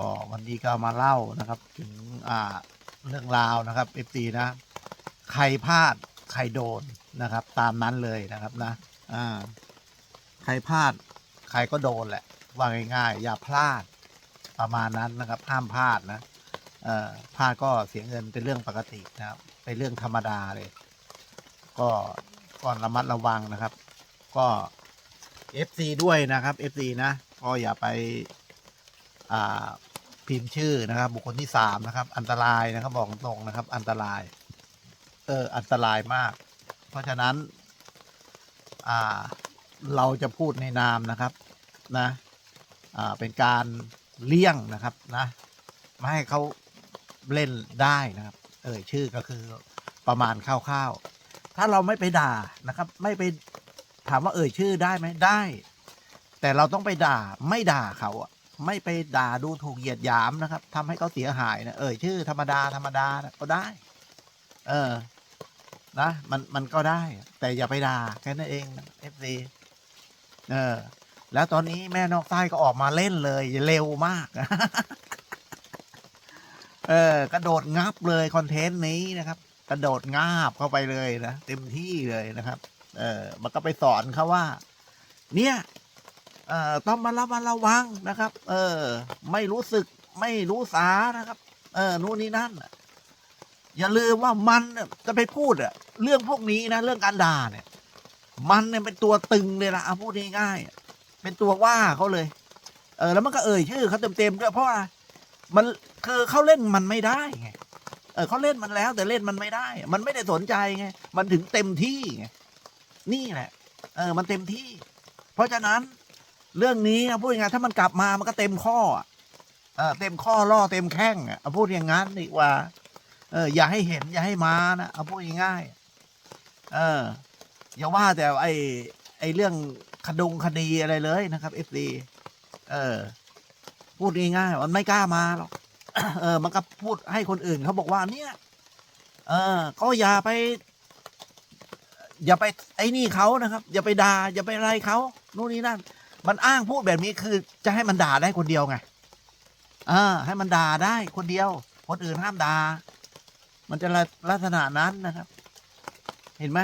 ก็วันนี้ก็มาเล่านะครับ ถึงอ่าเรื่องราวนะครับเอฟซีนะ ใครพลาดใครโดนนะครับ ตามนั้นเลยนะครับนะอ่าใครพลาดใครก็โดนแหละว่าง่ายๆ อย่าพลาดประมาณนั้นนะครับห้ามพลาดนะเอ่อพลาดก็เสียเงินเป็นเรื่องปกตินะครับ เป็นเรื่องธรรมดาเลย ก็ก่อนระมัดระวังนะครับ ก็ FC ด้วยนะครับ FC นะก็อย่าไปอ่า พิมพ์ชื่อนะครับ บุคคลที่สามนะครับ อันตรายนะครับบอกตรงนะครับ อันตราย เออ อันตรายมาก เพราะฉะนั้น อ่า เราจะพูดในนามนะครับ นะ อ่า เป็นการเลี่ยงนะครับนะไม่ให้เขาเล่นได้นะครับ เอ่ยชื่อก็คือประมาณคร่าวๆ ถ้าเราไม่ไปด่านะครับ ไม่ไปถามว่าเอ่ยชื่อได้ไหมได้ แต่เราต้องไปด่าไม่ด่าเขาอะ ไม่ไปด่าดูถูกเหยียดหยามนะครับทำให้เขาเสียหายนะเอ่ยชื่อธรรมดาธรรมดานะก็ได้ เออ นะมันมันก็ได้ แต่อย่าไปด่าแค่นั้นเองเอฟซีเออ แล้วตอนนี้แม่นอกใต้ก็ออกมาเล่นเลยเร็วมากเออกระโดดงับเลยคอนเทนต์นี้นะครับ กระโดดงาบเข้าไปเลยนะเต็มที่เลยนะครับ เออมันก็ไปสอนเขาว่า เนี่ย ต้องมาระมัดระวังนะครับ เออ ไม่รู้สึกไม่รู้สานะครับ เออนู่นนี่นั่นอย่าลืมว่ามันจะไปพูดอะเรื่องพวกนี้นะ เรื่องการด่าเนี่ย มันเนี่ยเป็นตัวตึงเลยละเอาพูดง่ายๆเป็นตัวว่าเขาเลย เออ แล้วมันก็เอ่ยชื่อเขาเต็มๆด้วยเพราะว่ามันคือเขาเล่นมันไม่ได้ไงเออเขาเล่นมันแล้ว แต่เล่นมันไม่ได้ มันไม่ได้สนใจไง มันถึงเต็มที่ไงนี่แหละ เออ มันเต็มที่ เพราะฉะนั้น เรื่องนี้นะพูดยังไงถ้ามันกลับมามันก็เต็มข้อเออเต็มข้อล่อเต็มแข้งเอาพูดอย่างนั้นดีกว่า เออ อย่าให้เห็น อย่าให้มานะเอาพูดง่ายเออ อย่าว่าแต่ไอไอเรื่องคดงคดีอะไรเลยนะครับเอฟซีเออ พูดง่ายๆมันไม่กล้ามาหรอกเออ มันก็พูดให้คนอื่นเขาบอกว่าเนี่ยเออก็อย่าไป อย่าไปไอ้นี่เขานะครับ อย่าไปด่าอย่าไปอะไรเขา นู่นนี่นั่น มันอ้างพูดแบบนี้คือจะให้มันด่าได้คนเดียวไงอ่าให้มันด่าได้คนเดียว คนอื่นห้ามด่ามันจะลักษณะนั้นนะครับ เห็นไหม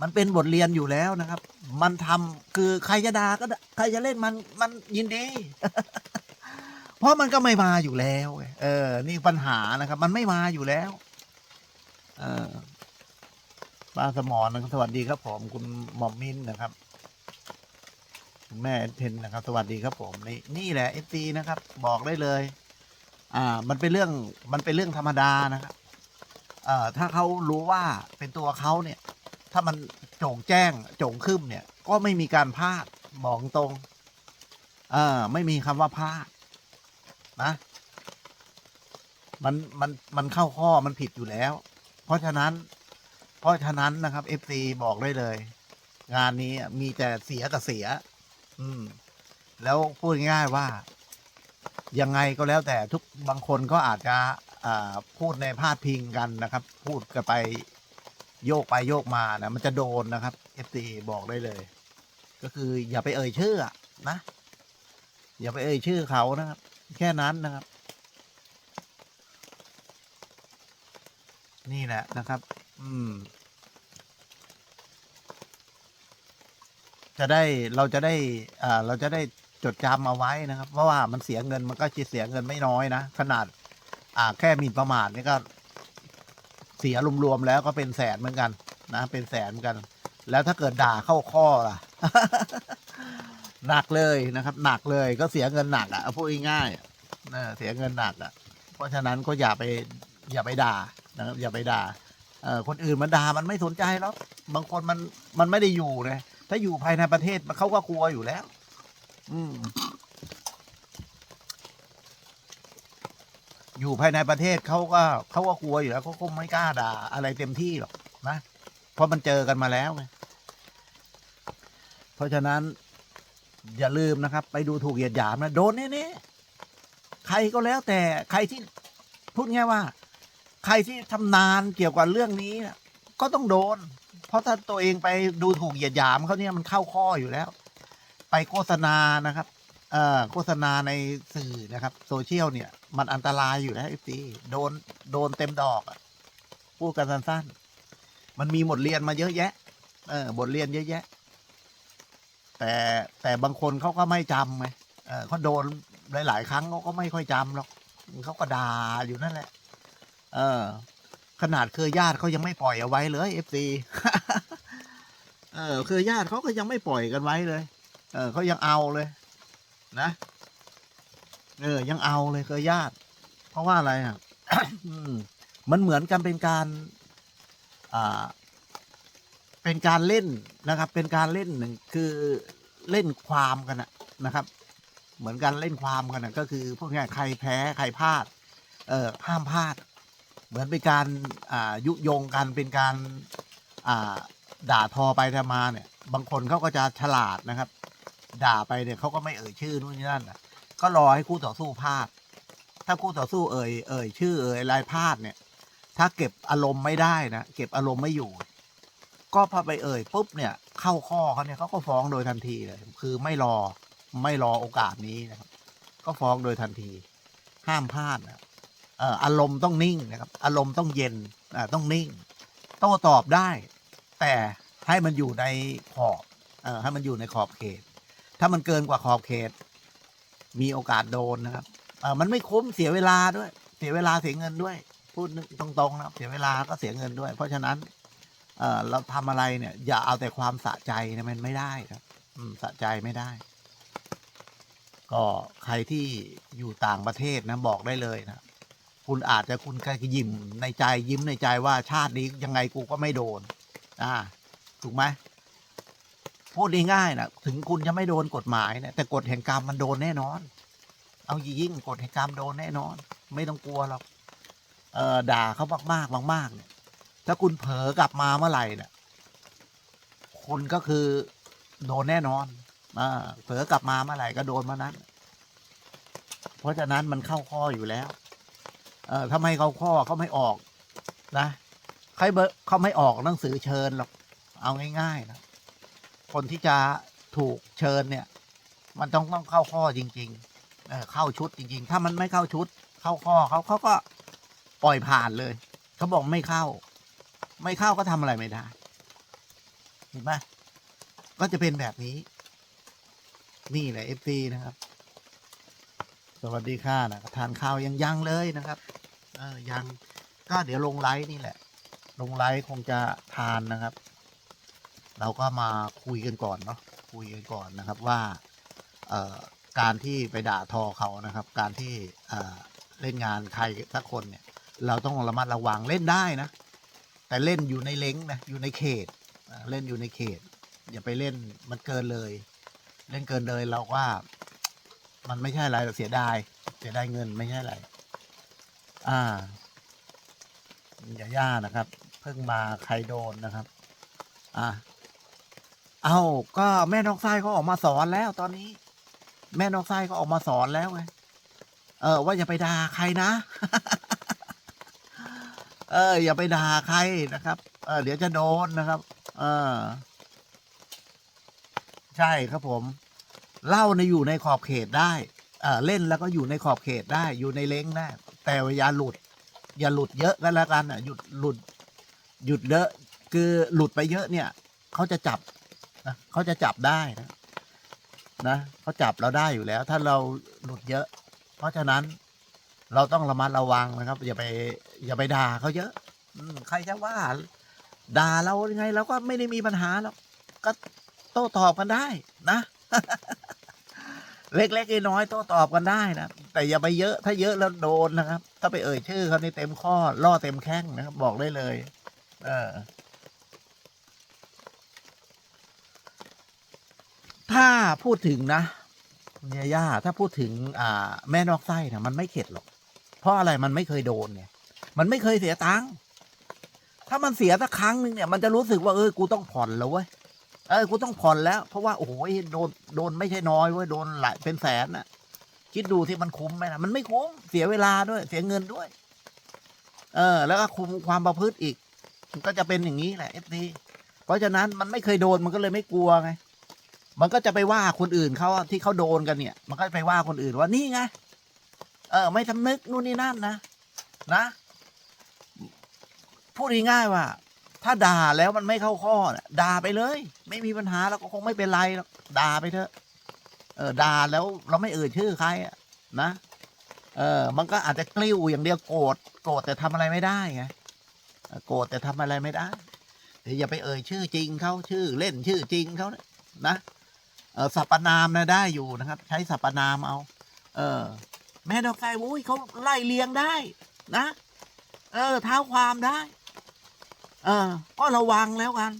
มันเป็นบทเรียนอยู่แล้วนะครับ มันทำคือใครจะด่าก็ได้ใครจะเล่นมันมันยินดี เพราะมันก็ไม่มาอยู่แล้ว เออ นี่ปัญหานะครับ มันไม่มาอยู่แล้ว เออป้าสมรนะครับสวัสดีครับผมคุณหมอมมินนะครับ คุณแม่เทนนะครับ สวัสดีครับผมนี่นี่แหละเอฟซีนะครับ บอกได้เลย อ่า มันเป็นเรื่องมันเป็นเรื่องธรรมดานะครับเอ่อถ้าเขารู้ว่าเป็นตัวเขาเนี่ย ถ้ามันโจ่งแจ้งโจ่งขึ้นเนี่ย ก็ไม่มีการพลาดบอกตรง เออไม่มีคำว่าพลาดนะ มันมันมันเข้าข้อมันผิดอยู่แล้ว เพราะฉะนั้น เพราะฉะนั้นนะครับเอฟซีบอกได้เลย งานนี้มีแต่เสียกับเสีย อืม แล้วพูดง่ายๆว่า ยังไงก็แล้วแต่ทุกบางคนก็อาจจะอ่าพูดในพาดพิงกันนะครับ พูดกันไปโยกไปโยกมานะมันจะโดนนะครับเอฟซีบอกได้เลย ก็คืออย่าไปเอ่ยชื่ออะนะ อย่าไปเอ่ยชื่อเขานะครับ แค่นั้นนะครับ นี่แหละนะครับ อืม จะได้เราจะได้อ่าเราจะได้จดจำเอาไว้นะครับ เพราะว่ามันเสียเงินมันก็จะเสียเงินไม่น้อยนะ ขนาด อ่าแค่หมิ่นประมาทนี่ก็เสียรวมๆแล้วก็เป็นแสนเหมือนกัน นะ เป็นแสนเหมือนกัน แล้วถ้าเกิดด่าเข้าข้อล่ะหนักเลยนะครับ หนักเลยก็เสียเงินหนักอะเอาพูดง่ายๆอะเออเสียเงินหนักอะ เพราะฉะนั้นก็อย่าไปอย่าไปด่านะครับอย่าไปด่าเออคนอื่นมันด่ามันไม่สนใจหรอกบางคนมันมันไม่ได้อยู่เนะ ถ้าอยู่ภายในประเทศเขาก็กลัวอยู่แล้ว อืมอยู่ภายในประเทศเขาก็เขาก็กลัวอยู่แล้วเขาคงไม่กล้าด่าอะไรเต็มที่หรอกนะเพราะมันเจอกันมาแล้วไงเพราะฉะนั้น อย่าลืมนะครับ ไปดูถูกเหยียดหยามนะโดนแน่ๆใครก็แล้วแต่ใครที่พูดง่ายว่า ใครที่ทำนานเกี่ยวกับเรื่องนี้นะก็ต้องโดน เพราะถ้าตัวเองไปดูถูกเหยียดหยามเขาเนี่ยมันเข้าข้ออยู่แล้ว ไปโฆษณานะครับเอ่อโฆษณาในสื่อนะครับโซเชียลเนี่ย มันอันตรายอยู่แล้วเอฟซีโดนโดนเต็มดอกอะพูดกันสั้นๆ มันมีบทเรียนมาเยอะแยะ เออบทเรียนเยอะแยะ แต่แต่บางคนเขาก็ไม่จำไงเออเขาโดนหลาย ๆ ครั้งเขาก็ไม่ค่อยจำหรอกเขาก็ด่าอยู่นั่นแหละ เออ ขนาดเครือญาติเขายังไม่ปล่อยเอาไว้เลยเอฟซีเออเครือญาติเขาก็ยังไม่ปล่อยกันไว้เลย เออเขายังเอาเลย นะเออ ยังเอาเลยเครือญาติ เพราะว่าอะไรอะมันเหมือนกันเป็นการอ่าเป็นการเล่นนะครับ เป็นการเล่นหนึ่งคือเล่นความกันนะนะครับ เหมือนกันเล่นความกันนะก็คือพวกนี้ใครแพ้ใครพลาด เออห้ามพลาด เหมือนเป็นการยุยงกันเป็นการด่าทอไปทามาเนี่ยบางคนเขาก็จะฉลาดนะครับ ด่าไปเนี่ยเขาก็ไม่เอ่ยชื่อนู่นนี่นั่นก็รอให้คู่ต่อสู้พลาด ถ้าคู่ต่อสู้เอ่ยเอ่ยชื่อเอ่ยอะไรพลาดเนี่ย ถ้าเก็บอารมณ์ไม่ได้นะเก็บอารมณ์ไม่อยู่ ก็พอไปเอ่ยปุ๊บเนี่ยเข้าข้อเขาเนี่ยเขาก็ฟ้องโดยทันทีเลยคือไม่รอไม่รอโอกาสนี้นะครับ ก็ฟ้องโดยทันที ห้ามพลาดนะ อารมณ์ต้องนิ่งนะครับ อารมณ์ต้องเย็นต้องนิ่ง โต้ตอบได้ แต่ให้มันอยู่ในขอบอให้มันอยู่ในขอบเขต ถ้ามันเกินกว่าขอบเขต มีโอกาสโดนนะครับมันไม่คุ้มเสียเวลาด้วย เสียเวลาเสียเงินด้วย พูดตรงๆนะครับเสียเวลาก็เสียเงินด้วย เพราะฉะนั้นเราทำอะไรเนี่ย อย่าเอาแต่ความสะใจนะมันไม่ได้ครับ อืมสะใจไม่ได้ ก็ใครที่อยู่ต่างประเทศนะบอกได้เลยนะ คุณอาจจะคุณก็ยิ้มในใจยิ้มในใจว่าชาตินี้ยังไงกูก็ไม่โดน อ่า ถูกไหมพูดง่ายๆนะถึงคุณจะไม่โดนกฎหมายนี่ยแต่กฎแห่งกรรมมันโดนแน่นอน เอายิ่งกฎแห่งกรรมโดนแน่นอน ไม่ต้องกลัวหรอกเออด่าเขามากๆมากๆเนี่ย ถ้าคุณเผลอกลับมาเมื่อไหร่เนี่ยคุณก็คือโดนแน่นอนอ่าเผลอกลับมาเมื่อไหร่ก็โดนเมื่อนั้น เพราะฉะนั้นมันเข้าข้ออยู่แล้ว เออถ้าไมเขาข้อเขาไม่ออกนะใครเบอร์เขาไม่ออกหนังสือเชิญหรอกเอาง่ายๆนะคนที่จะถูกเชิญเนี่ย มันต้องต้องเข้าข้อจริงๆเออเข้าชุดจริง ๆ ถ้ามันไม่เข้าชุด เข้าข้อเขาเขาก็ปล่อยผ่านเลยเขาบอกไม่เข้า ไม่เข้าก็ทำอะไรไม่ได้ เห็นไหมก็จะเป็นแบบนี้ นี่แหละเอฟซีนะครับ สวัสดีค่ะนะทานข้าวยังยังเลยนะครับ ออยังก็เดี๋ยวลงไลฟ์นี่แหละ ลงไลฟ์คงจะทานนะครับ เราก็มาคุยกันก่อนเนาะคุยกันก่อนนะครับว่าเอ่อการที่ไปด่าทอเขานะครับ การที่เอ่อเล่นงานใครสักคนเนี่ย เราต้องระมัดระวังเล่นได้นะ แต่เล่นอยู่ในเล้งนะอยู่ในเขตเล่นอยู่ในเขต อย่าไปเล่นมันเกินเลย เล่นเกินเลยเราว่า มันไม่ใช่อะไรหรอกเสียดายเสียดายเงินไม่ใช่อะไร อ่าอย่าย่านะครับ เพิ่งมาใครโดนนะครับ อ่าเอาก็แม่นอกไส้เขาออกมาสอนแล้วตอนนี้ แม่นอกไส้เขาออกมาสอนแล้วไงเออ ว่าอย่าไปด่าใครนะ เออ อย่าไปด่าใครนะครับ เออ เดี๋ยวจะโดนนะครับ เออ ใช่ครับผมเล่าในอยู่ในขอบเขตได้ เออเล่นแล้วก็อยู่ในขอบเขตได้ อยู่ในเล้งได้ แต่ว่าอย่าหลุด อย่าหลุดเยอะก็แล้วกันอะหยุดหลุด หยุดเยอะคือหลุดไปเยอะเนี่ยเขาจะจับนะเขาจะจับได้นะนะเขาจับเราได้อยู่แล้ว ถ้าเราหลุดเยอะ เพราะฉะนั้นเราต้องระมัดระวังนะครับ อย่าไปอย่าไปด่าเขาเยอะ อืมใครจะว่า ด่าเรายังไงเราก็ไม่ได้มีปัญหาหรอกก็โต้ตอบกันได้นะ เล็กๆน้อยๆโต้ตอบกันได้นะแต่อย่าไปเยอะถ้าเยอะแล้วโดนนะครับ ถ้าไปเอ่ยชื่อเขาในเต็มข้อล่อเต็มแข้งนะครับ บอกได้เลย เออ ถ้าพูดถึงนะคุณยาย่าถ้าพูดถึง อ่า แม่นอกไส้นะมันไม่เข็ดหรอก เพราะอะไรมันไม่เคยโดนเนี่ย มันไม่เคยเสียตังค์ถ้ามันเสียสักครั้งหนึ่งเนี่ยมันจะรู้สึกว่าเออกูต้องผ่อนแล้วเว้ย เออกูต้องผ่อนแล้ว เพราะว่าโอ้โหโดนโดนไม่ใช่น้อยเว้ยโดนหลายเป็นแสนน่ะ คิดดูที่มันคุ้มไหมนะมันไม่คุ้มเสียเวลาด้วย เสียเงินด้วย เออ แล้วก็คุมความประพฤติอีก มันก็จะเป็นอย่างนี้แหละเอฟซีเพราะฉะนั้นมันไม่เคยโดนมันก็เลยไม่กลัวไง มันก็จะไปว่าคนอื่นเขาที่เขาโดนกันเนี่ย มันก็ไปว่าคนอื่นว่านี่ไงเออ ไม่สำนึกนู่นนี่นั่นนะนะพูดง่ายๆว่า ถ้าด่าแล้วมันไม่เข้าข้อน่ะด่าไปเลย ไม่มีปัญหาแล้วก็คงไม่เป็นไรหรอกด่าไปเถอะ เออด่าแล้วเราไม่เอ่ยชื่อใครอะนะเออ มันก็อาจจะกลิ้วอย่างเดียวโกรธโกรธแต่ทำอะไรไม่ได้ไงโกรธแต่ทำอะไรไม่ได้เอย่าไปเอ่ยชื่อจริงเขาชื่อเล่นชื่อจริงเขานะนะเออสรรพนามนะได้อยู่นะครับ ใช้สรรพนามเอา เออ แม่ดอกไฟอุ้ยเขาไล่เลียงได้ นะ เออเท้าความได้ เออก็ระวังแล้วกัน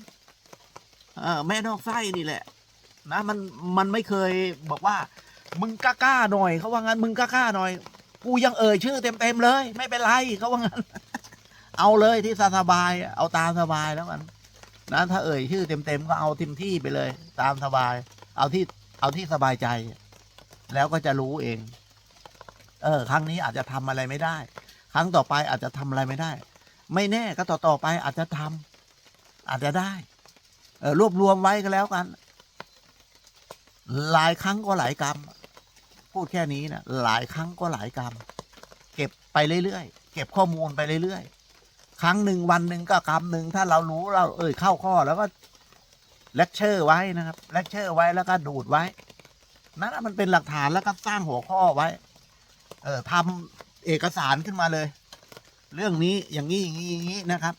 เออแม่นอกไส้นี่แหละ นะมันมันไม่เคยบอกว่า มึงกล้าๆหน่อยเขาว่างั้นมึงกล้าๆหน่อย กูยังเอ่ยชื่อเต็มๆเลย ไม่เป็นไรเขาว่างั้น เอาเลยที่สบาย เอาตามสบายแล้วกันนะถ้าเอ่ยชื่อเต็มๆก็เอาเต็มที่ไปเลย ตามสบาย เอาที่เอาที่สบายใจ แล้วก็จะรู้เอง เออ ครั้งนี้อาจจะทำอะไรไม่ได้ ครั้งต่อไปอาจจะทำอะไรไม่ได้ ไม่แน่ก็ต่อต่อไปอาจจะทำอาจจะได้เรวบรวมไว้ก็แล้วกัน หลายครั้งก็หลายกรรม พูดแค่นี้นะหลายครั้งก็หลายกรรม เก็บไปเรื่อยๆ เก็บข้อมูลไปเรื่อยๆ ครั้งหนึ่งวันหนึ่งก็กรรมหนึ่งถ้าเรารู้เราเอ่ยเข้าข้อแล้วก็เลคเชอร์ไว้นะครับเลคเชอร์ไว้แล้วก็ดูดไว้นั่นมันเป็นหลักฐานแล้วก็สร้างหัวข้อไว้ เออทำเอกสารขึ้นมาเลย เรื่องนี้อย่างนี้อย่างนี้อย่างนี้นะครับ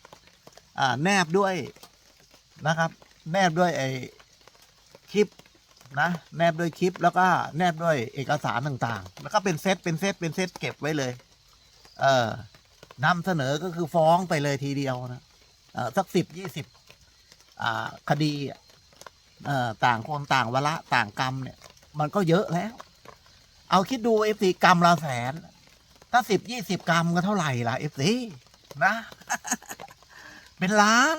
อ่าแนบด้วยนะครับ แนบด้วยไอ้คลิปนะแนบด้วยคลิปแล้วก็แนบด้วยเอกสารต่างๆ แล้วก็เป็นเซตเป็นเซตเป็นเซตเก็บไว้เลย เออนำเสนอก็คือฟ้องไปเลยทีเดียวนะเออสักสิบยี่สิบอ่าคดีเอ่อต่างคนต่างวาระต่างกรรมเนี่ย มันก็เยอะแล้ว เอาคิดดูเอฟซีกรรมละแสน ถ้าสิบยี่สิบกรัมก็เท่าไหร่ล่ะเอฟซีนะ เป็นล้าน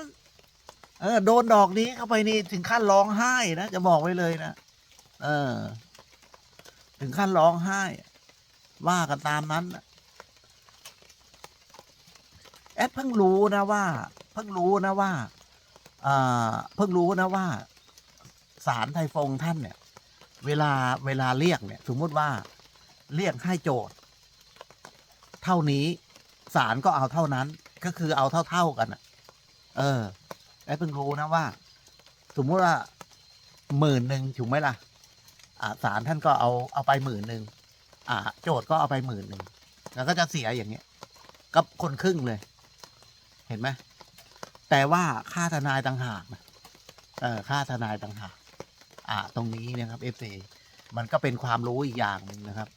เออ โดนดอกนี้เข้าไปนี่ถึงขั้นร้องไห้นะจะบอกไว้เลยนะเออ ถึงขั้นร้องไห้ ว่ากันตามนั้นแอดเพิ่งรู้นะว่า เพิ่งรู้นะว่าเพิ่งรู้นะว่าสารไทยฟงท่านเนี่ย เวลาเวลาเรียกเนี่ย สมมติว่าเรียกให้โจทย์ เท่านี้ศาลก็เอาเท่านั้น ก็คือเอาเท่าๆกันอะ เออไอ้เพิ่งรู้นะว่า สมมุติว่าหมื่นหนึ่งถูกไหมล่ะ อ่าศาลท่านก็เอาเอาไปหมื่นหนึ่งอ่า โจทย์ก็เอาไปหมื่นหนึ่งแล้วก็จะเสียอย่างเงี้ยกับคนครึ่งเลย เห็นไหมแต่ว่าค่าทนายต่างหากเออค่าทนายต่างหากอ่า ตรงนี้นะครับเอฟซีมันก็เป็นความรู้อีกอย่างหนึ่งนะครับ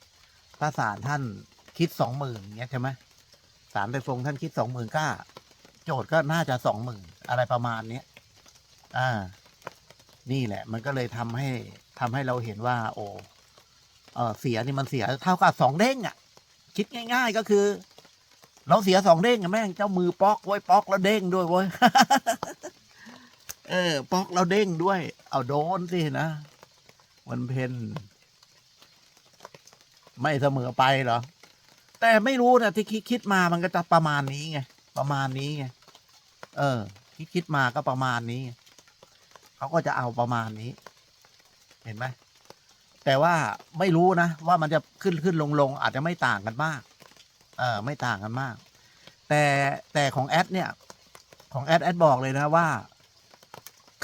ถ้าศาลท่าน คิดสองหมื่นเงี้ยใช่ไหมศาลไปฟงท่านคิดสองหมื่นก็โจทย์ก็น่าจะสองหมื่นอะไรประมาณเนี้ยอ่า นี่แหละ มันก็เลยทำให้ทำให้เราเห็นว่า โอ้เออเสียนี่มันเสียเท่ากับสองเด้งอะ คิดง่าย ๆก็คือ เราเสียสองเด้งอะแม่งเจ้ามือปอกไว้ปอกแล้วเด้งด้วยเว้ยเออปอกแล้วเด้งด้วย เอาโดนสินะวันเพ็ญไม่เสมอไปเหรอ แต่ไม่รู้นะที่คิดคิดมามันก็จะประมาณนี้ไงประมาณนี้ไงเออคิดคิดมาก็ประมาณนี้เขาก็จะเอาประมาณนี้ เห็นไหมแต่ว่าไม่รู้นะว่ามันจะขึ้นขึ้นลงลงอาจจะไม่ต่างกันมาก เออไม่ต่างกันมาก แต่แต่ของแอดเนี่ย ของแอดแอดบอกเลยนะว่า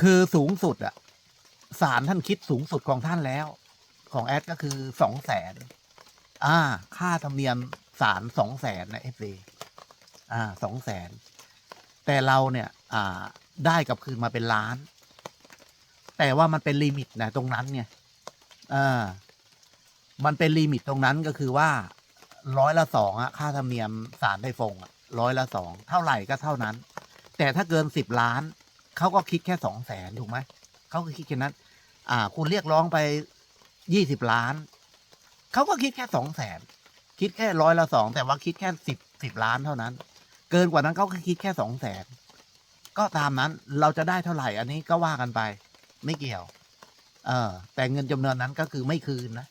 คือสูงสุดอะศาลท่านคิดสูงสุดของท่านแล้ว ของแอดก็คือสองแสนอ่า ค่าธรรมเนียม ศาลสองแสนนะเอฟซีอ่าสองแสนแต่เราเนี่ยอ่าได้กลับคืนมาเป็นล้าน แต่ว่ามันเป็นลิมิตนะตรงนั้นไงอ่ามันเป็นลิมิตตรงนั้นก็คือว่าร้อยละสองอะค่าธรรมเนียมศาลไต้ฟงอะร้อยละสองเท่าไหร่ก็เท่านั้น แต่ถ้าเกินสิบล้านเขาก็คิดแค่สองแสนถูกไหมเขาก็คิดแค่นั้น อ่า คุณเรียกร้องไปยี่สิบล้านเขาก็คิดแค่สองแสน คิดแค่ร้อยละสองแต่ว่าคิดแค่สิบสิบล้านเท่านั้น เกินกว่านั้นเขาก็คิดแค่สองแสนก็ตามนั้นเราจะได้เท่าไหร่อันนี้ก็ว่ากันไป ไม่เกี่ยว เออ แต่เงินจำนวนนั้นก็คือไม่คืนนะ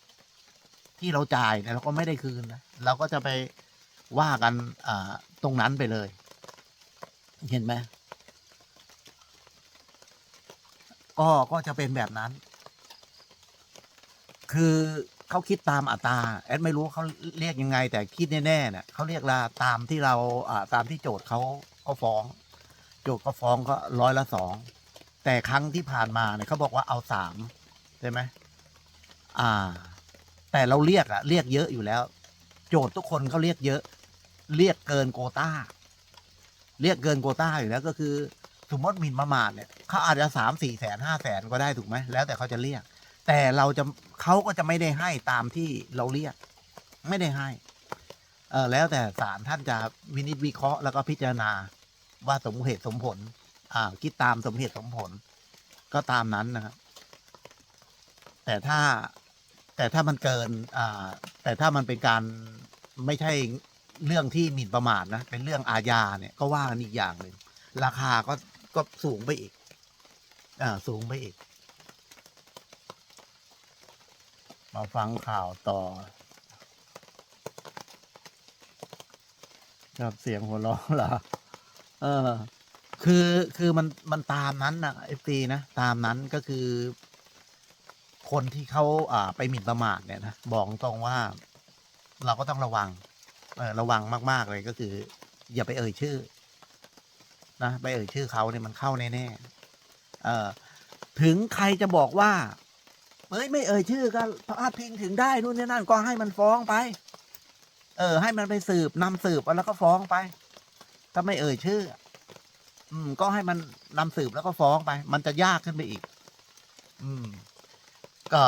ที่เราจ่ายเนี่ยเราก็ไม่ได้คืนนะเราก็จะไปว่ากันอ่าตรงนั้นไปเลย เห็นไหมก็ก็จะเป็นแบบนั้น คือ เขาคิดตามอัตราแอดไม่รู้เขาเรียกยังไง แต่คิดแน่ๆเนี่ยเขาเรียกละตามที่เราอ่าตามที่โจทย์เขาก็ฟ้อง โจทย์ก็ฟ้องก็ร้อยละสองแต่ครั้งที่ผ่านมาเนี่ยเขาบอกว่าเอาสามใช่ไหมอ่า แต่เราเรียกอะเรียกเยอะอยู่แล้ว โจทย์ทุกคนเขาเรียกเยอะ เรียกเกินโกต้า เรียกเกินโกต้าอยู่แล้วก็คือสมมติหมินประมาทเนี่ยเขาอาจจะสามสี่แสนห้าแสนก็ได้ถูกไหมแล้วแต่เขาจะเรียก แต่เราจะเขาก็จะไม่ได้ให้ตามที่เราเรียก ไม่ได้ให้เออแล้วแต่ศาลท่านจะวินิจวิเคราะห์แล้วก็พิจารณาว่าสมเหตุสมผล อ่า คิดตามสมเหตุสมผล ก็ตามนั้นนะครับ แต่ถ้าแต่ถ้ามันเกิน อ่า แต่ถ้ามันเป็นการไม่ใช่เรื่องที่หมิ่นประมาทนะ เป็นเรื่องอาญาเนี่ยก็ว่ากันอีกอย่างหนึ่งราคาก็ก็สูงไปอีก อ่า สูงไปอีก มาฟังข่าวต่อครับเสียงหัวเราะเหรอเออ คือคือมันมันตามนั้นนะเอฟซีนะ ตามนั้นก็คือ คนที่เขาอ่า ไปหมิ่นประมาทเนี่ยนะบอกตรงว่า เราก็ต้องระวัง เออระวังมาก ๆ เลยก็คือ อย่าไปเอ่ยชื่อ นะ ไปเอ่ยชื่อเขาเนี่ยมันเข้าแน่ๆเออถึงใครจะบอกว่า เอ้ยไม่เอ่ยชื่อก็พาดพิงถึงได้นู่นนี่นั่นก็ให้มันฟ้องไป เออ ให้มันไปสืบนำสืบแล้วก็ฟ้องไป ถ้าไม่เอ่ยชื่อ อืม ก็ให้มันนำสืบแล้วก็ฟ้องไป มันจะยากขึ้นไปอีก อืม ก็